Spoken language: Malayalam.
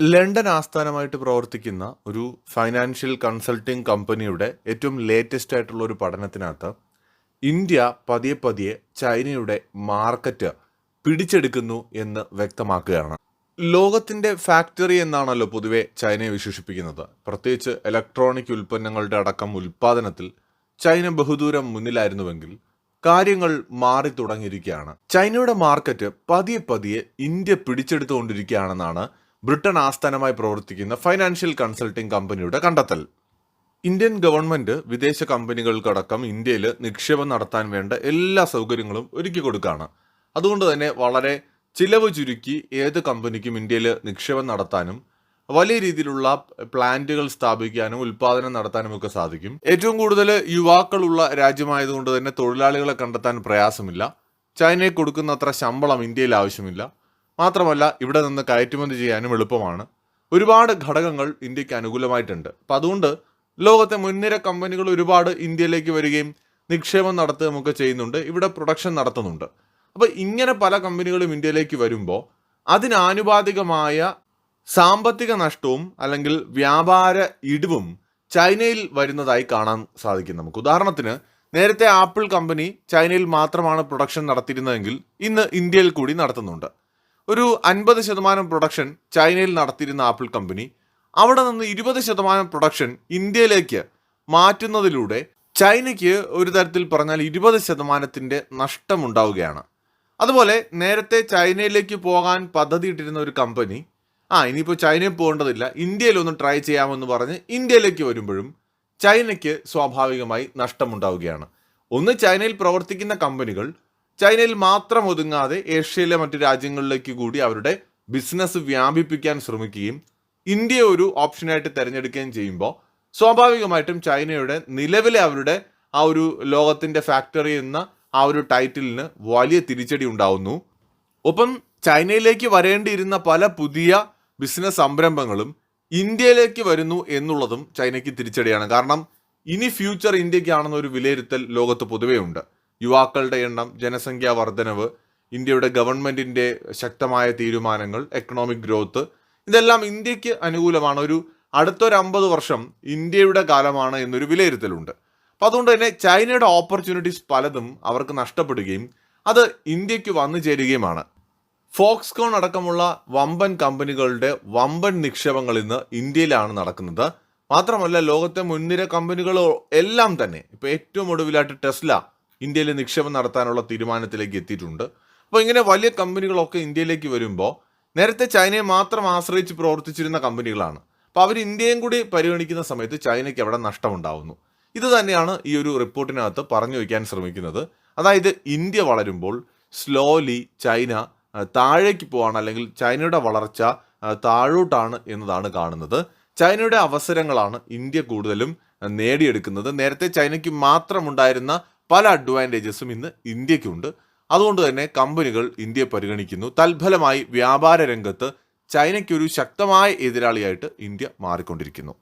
ലണ്ടൻ ആസ്ഥാനമായിട്ട് പ്രവർത്തിക്കുന്ന ഒരു ഫൈനാൻഷ്യൽ കൺസൾട്ടിംഗ് കമ്പനിയുടെ ഏറ്റവും ലേറ്റസ്റ്റ് ആയിട്ടുള്ള ഒരു പഠനത്തിനകത്ത് ഇന്ത്യ പതിയെ പതിയെ ചൈനയുടെ മാർക്കറ്റ് പിടിച്ചെടുക്കുന്നു എന്ന് വ്യക്തമാക്കുകയാണ്. ലോകത്തിന്റെ ഫാക്ടറി എന്നാണല്ലോ പൊതുവെ ചൈനയെ വിശേഷിപ്പിക്കുന്നത്. പ്രത്യേകിച്ച് ഇലക്ട്രോണിക് ഉൽപ്പന്നങ്ങളുടെ അടക്കം ഉൽപാദനത്തിൽ ചൈന ബഹുദൂരം മുന്നിലായിരുന്നുവെങ്കിൽ കാര്യങ്ങൾ മാറി തുടങ്ങിയിരിക്കുകയാണ് ചൈനയുടെ മാർക്കറ്റ് പതിയെ പതിയെ ഇന്ത്യ പിടിച്ചെടുത്തുകൊണ്ടിരിക്കുകയാണെന്നാണ് ബ്രിട്ടൻ ആസ്ഥാനമായി പ്രവർത്തിക്കുന്ന ഫൈനാൻഷ്യൽ കൺസൾട്ടിംഗ് കമ്പനിയുടെ കണ്ടെത്തൽ. ഇന്ത്യൻ ഗവൺമെന്റ് വിദേശ കമ്പനികൾക്കടക്കം ഇന്ത്യയിൽ നിക്ഷേപം നടത്താൻ വേണ്ട എല്ലാ സൗകര്യങ്ങളും ഒരുക്കി കൊടുക്കുകയാണ് അതുകൊണ്ട് തന്നെ വളരെ ചിലവ് ചുരുക്കി ഏത് കമ്പനിക്കും ഇന്ത്യയിൽ നിക്ഷേപം നടത്താനും വലിയ രീതിയിലുള്ള പ്ലാന്റുകൾ സ്ഥാപിക്കാനും ഉൽപാദനം നടത്താനും ഒക്കെ സാധിക്കും. ഏറ്റവും കൂടുതൽ യുവാക്കളുള്ള രാജ്യമായതുകൊണ്ട് തന്നെ തൊഴിലാളികളെ കണ്ടെത്താൻ പ്രയാസമില്ല. ചൈനയെ കൊടുക്കുന്നത്ര ശമ്പളം ഇന്ത്യയിൽ ആവശ്യമില്ല. മാത്രമല്ല ഇവിടെ നിന്ന് കയറ്റുമതി ചെയ്യാനും എളുപ്പമാണ്. ഒരുപാട് ഘടകങ്ങൾ ഇന്ത്യയ്ക്ക് അനുകൂലമായിട്ടുണ്ട്. അപ്പം അതുകൊണ്ട് ലോകത്തെ മുൻനിര കമ്പനികൾ ഒരുപാട് ഇന്ത്യയിലേക്ക് വരികയും നിക്ഷേപം നടത്തുകയും ഒക്കെ ചെയ്യുന്നുണ്ട്. ഇവിടെ പ്രൊഡക്ഷൻ നടത്തുന്നുണ്ട്. അപ്പോൾ ഇങ്ങനെ പല കമ്പനികളും ഇന്ത്യയിലേക്ക് വരുമ്പോൾ അതിനാനുപാതികമായ സാമ്പത്തിക നഷ്ടവും അല്ലെങ്കിൽ വ്യാപാര ഇടിവും ചൈനയിൽ വരുന്നതായി കാണാൻ സാധിക്കും നമുക്ക്. ഉദാഹരണത്തിന് നേരത്തെ ആപ്പിൾ കമ്പനി ചൈനയിൽ മാത്രമാണ് പ്രൊഡക്ഷൻ നടത്തിയിരുന്നതെങ്കിൽ ഇന്ന് ഇന്ത്യയിൽ കൂടി നടത്തുന്നുണ്ട്. ഒരു അൻപത് ശതമാനം പ്രൊഡക്ഷൻ ചൈനയിൽ നടത്തിയിരുന്ന ആപ്പിൾ കമ്പനി അവിടെ നിന്ന് ഇരുപത് ശതമാനം പ്രൊഡക്ഷൻ ഇന്ത്യയിലേക്ക് മാറ്റുന്നതിലൂടെ ചൈനയ്ക്ക് ഒരു തരത്തിൽ പറഞ്ഞാൽ ഇരുപത് ശതമാനത്തിന്റെ നഷ്ടമുണ്ടാവുകയാണ്. അതുപോലെ നേരത്തെ ചൈനയിലേക്ക് പോകാൻ പദ്ധതിയിട്ടിരുന്ന ഒരു കമ്പനി ആ ഇനിയിപ്പോൾ ചൈനയിൽ പോകേണ്ടതില്ല ഇന്ത്യയിൽ ഒന്ന് ട്രൈ ചെയ്യാമെന്ന് പറഞ്ഞ് ഇന്ത്യയിലേക്ക് വരുമ്പോഴും ചൈനയ്ക്ക് സ്വാഭാവികമായി നഷ്ടമുണ്ടാവുകയാണ്. ഒന്ന് ചൈനയിൽ പ്രവർത്തിക്കുന്ന കമ്പനികൾ ചൈനയിൽ മാത്രം ഒതുങ്ങാതെ ഏഷ്യയിലെ മറ്റു രാജ്യങ്ങളിലേക്ക് കൂടി അവരുടെ ബിസിനസ് വ്യാപിപ്പിക്കാൻ ശ്രമിക്കുകയും ഇന്ത്യ ഒരു ഓപ്ഷനായിട്ട് തിരഞ്ഞെടുക്കുകയും ചെയ്യുമ്പോൾ സ്വാഭാവികമായിട്ടും ചൈനയുടെ നിലവിലെ അവരുടെ ആ ഒരു ലോകത്തിന്റെ ഫാക്ടറി എന്ന ആ ഒരു ടൈറ്റിലിന് വലിയ തിരിച്ചടി ഉണ്ടാവുന്നു. ഒപ്പം ചൈനയിലേക്ക് വരേണ്ടിയിരുന്ന പല പുതിയ ബിസിനസ് സംരംഭങ്ങളും ഇന്ത്യയിലേക്ക് വരുന്നു എന്നുള്ളതും ചൈനയ്ക്ക് തിരിച്ചടിയാണ്. കാരണം ഇനി ഫ്യൂച്ചർ ഇന്ത്യക്കാണെന്നൊരു വിലയിരുത്തൽ ലോകത്ത് പൊതുവേ ഉണ്ട്. യുവാക്കളുടെ എണ്ണം ജനസംഖ്യാ വർധനവ് ഇന്ത്യയുടെ ഗവൺമെന്റിന്റെ ശക്തമായ തീരുമാനങ്ങൾ എക്കണോമിക് ഗ്രോത്ത് ഇതെല്ലാം ഇന്ത്യയ്ക്ക് അനുകൂലമാണ്. ഒരു അടുത്തൊരു അമ്പത് വർഷം ഇന്ത്യയുടെ കാലമാണ് എന്നൊരു വിലയിരുത്തലുണ്ട്. അപ്പം അതുകൊണ്ട് തന്നെ ചൈനയുടെ ഓപ്പർച്യൂണിറ്റീസ് പലതും അവർക്ക് നഷ്ടപ്പെടുകയും അത് ഇന്ത്യയ്ക്ക് വന്നു ചേരുകയുമാണ്. ഫോക്സ്കോൺ അടക്കമുള്ള വമ്പൻ കമ്പനികളുടെ വമ്പൻ നിക്ഷേപങ്ങൾ ഇന്ന് ഇന്ത്യയിലാണ് നടക്കുന്നത്. മാത്രമല്ല ലോകത്തെ മുൻനിര കമ്പനികൾ എല്ലാം തന്നെ ഇപ്പോൾ ഏറ്റവും ഒടുവിലായിട്ട് ടെസ്ല ഇന്ത്യയിൽ നിക്ഷേപം നടത്താനുള്ള തീരുമാനത്തിലേക്ക് എത്തിയിട്ടുണ്ട്. അപ്പോൾ ഇങ്ങനെ വലിയ കമ്പനികളൊക്കെ ഇന്ത്യയിലേക്ക് വരുമ്പോൾ നേരത്തെ ചൈനയെ മാത്രം ആശ്രയിച്ച് പ്രവർത്തിച്ചിരുന്ന കമ്പനികളാണ്. അപ്പോൾ അവർ ഇന്ത്യയും കൂടി പരിഗണിക്കുന്ന സമയത്ത് ചൈനയ്ക്ക് അവിടെ നഷ്ടമുണ്ടാവുന്നു. ഇത് തന്നെയാണ് ഈ ഒരു റിപ്പോർട്ടിനകത്ത് പറഞ്ഞു വയ്ക്കാൻ ശ്രമിക്കുന്നത്. അതായത് ഇന്ത്യ വളരുമ്പോൾ സ്ലോലി ചൈന താഴേക്ക് പോവാണ് അല്ലെങ്കിൽ ചൈനയുടെ വളർച്ച താഴോട്ടാണ് എന്നതാണ് കാണുന്നത്. ചൈനയുടെ അവസരങ്ങളാണ് ഇന്ത്യ കൂടുതലും നേടിയെടുക്കുന്നത്. നേരത്തെ ചൈനയ്ക്ക് മാത്രമുണ്ടായിരുന്ന പല അഡ്വാന്റേജസും ഇന്ന് ഇന്ത്യക്കുണ്ട്. അതുകൊണ്ട് തന്നെ കമ്പനികൾ ഇന്ത്യയെ പരിഗണിക്കുന്നു. തൽഫലമായി വ്യാപാര രംഗത്ത് ചൈനയ്ക്കൊരു ശക്തമായ എതിരാളിയായിട്ട് ഇന്ത്യ മാറിക്കൊണ്ടിരിക്കുന്നു.